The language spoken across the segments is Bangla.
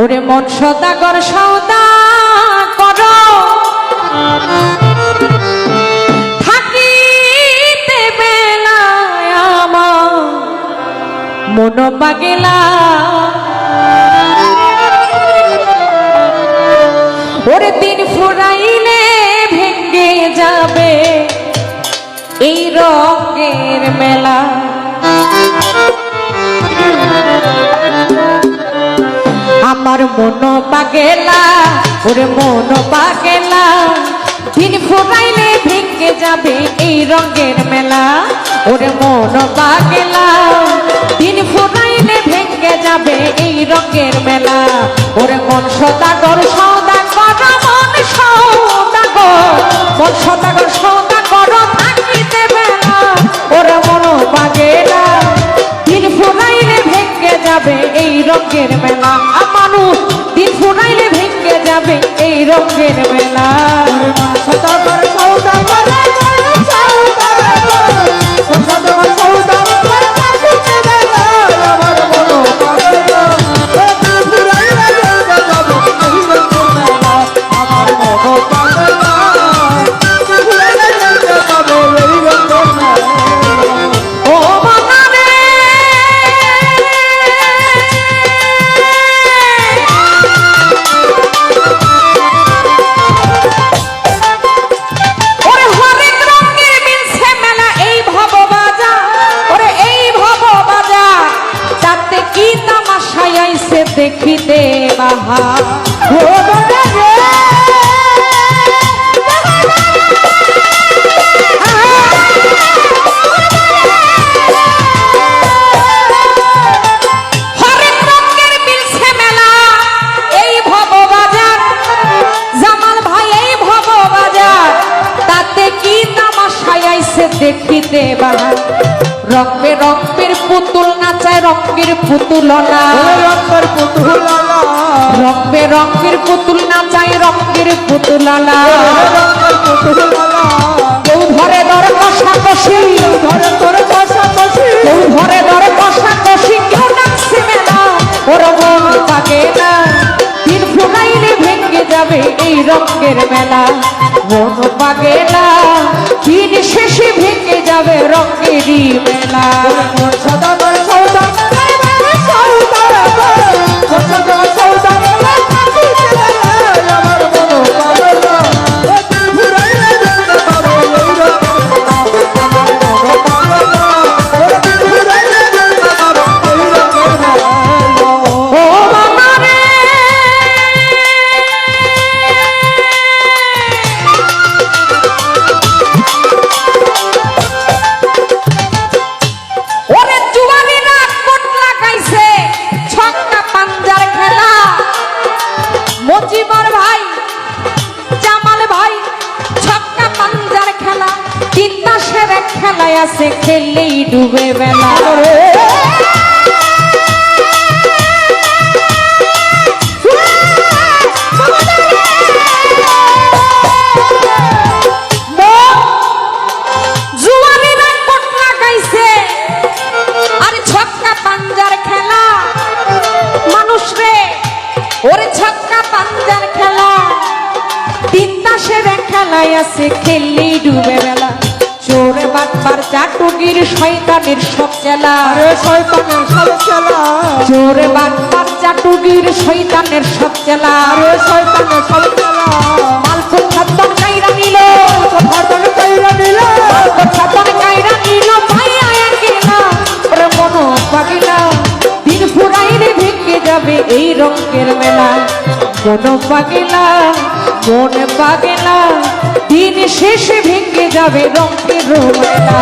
ওরে মন সদাগর সদা কর। থাকিতে বেলায় আমার মন পাগেলা। আমার মন পাগেলা, ওরে মন পাগেলা। দিন ফুরাইলে ভেঙ্গে যাবে এই রঙের মেলা, ওরে মন পাগেলা। দিন ফুরাইলে ভেঙ্গে যাবে এই রঙের মেলা, ওরে মন সদাগর সদাগর, মন সদাগর। মন সদাগর সদাগর থাকিতে বেলা, ওরে মন পাগেলা। দিন ফুরাইলে ভেঙ্গে যাবে এই রঙের মেলা। যাবে এই রঙের মেলা। দেখিতে বাহার রঙে রঙের পুতুল নাচায় রঙের পুতুল না। রঙের পুতুলালা রঙে রঙের পুতুল নাচায় পুতুলালা রঙের পুতুলালা কেউ ধরে ধরে কষা কষি। ঘরে তোরে পাশাপাশি কেউ ধরে ধরে কষা কষি কেউ নাচছে মেলা ওর মন পাকে না। দিন ফুরাইলে ভেঙে যাবে এই রঙের মেলা। মন পাকে না। দিন শেষে যাবে রঙেরই মেলা সৌদাগর খেলা তিন মাসের খেলায় আছে খেললেই ডুবে বেলা। খেলায় আছে খেললেই ডুবে বেলা। চোরে চাটুকির শয়তানের সব চেলা। আরে শয়তানের সব চেলা। চোরে চাটুকির শয়তানের সব চেলা। শয়তানের সব চেলা। মালকুল খাদ্দন কাইরা নিল। ভাতন কইরা দিলা মালকুল খাদ্দন কাইরা নিল। ভাইয়া একেলা ওরে মনো পাগিলা দিন ফুরাইলে ভেঙে যাবে এই রঙের মেলা। মন পাগিলা মন পাগিলা দিন শেষে ভেঙে যাবে রঙের মেলা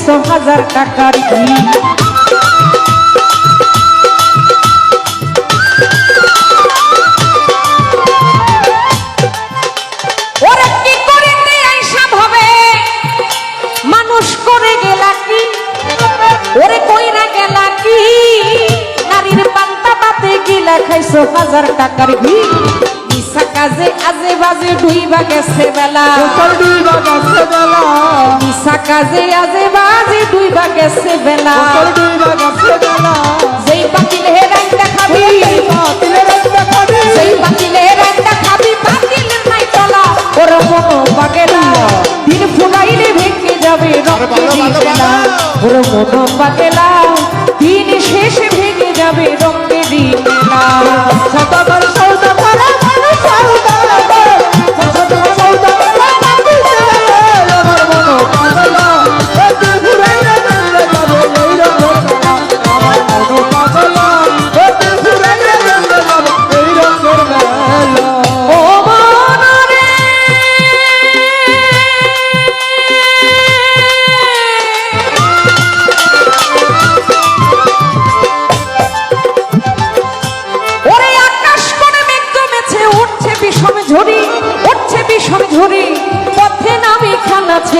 খাইছো হাজার টাকার কি? ওরে কইরা গেলা কি? নারীর পান্তা পাতে গিলা খাইছো হাজার টাকার ঘি। ডুইবা গেছে বেলা দুইবা গাছে বেলা মিশা কাজে আজে বাজে ডুইবা গেছে বেলা তোর দুইবা বেলা যেই পাতিল রাইন্দা খাবি পাতিলের একটা খাবি। সেই পাতিলে রাইন্দা খাবি পাতিলের নাই চলা। ওর মনো পাগেলা দিন ফুরাইলে ভেঙে যাবে রক্তে দিবেলা ওর মনো দিন শেষে ভেঙে যাবে রক্তে দিবেলা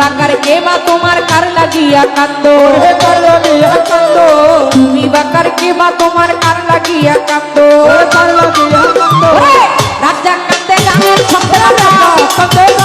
বাকার কে বা তোমার কার লাগিয়া কান্দ? এ কারণে আকান্ত তুমি বাকার কে বা তোমার কার লাগিয়া কান্দ? রাজা কান্দে গানের কান্দে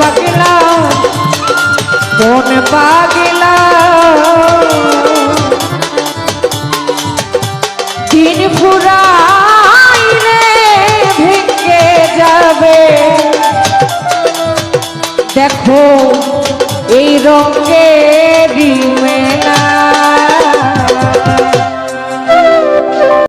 পাগেলা মন পাগেলা দিন ফুরাইলে ভেঙে যাবে। দেখো এই রঙেরই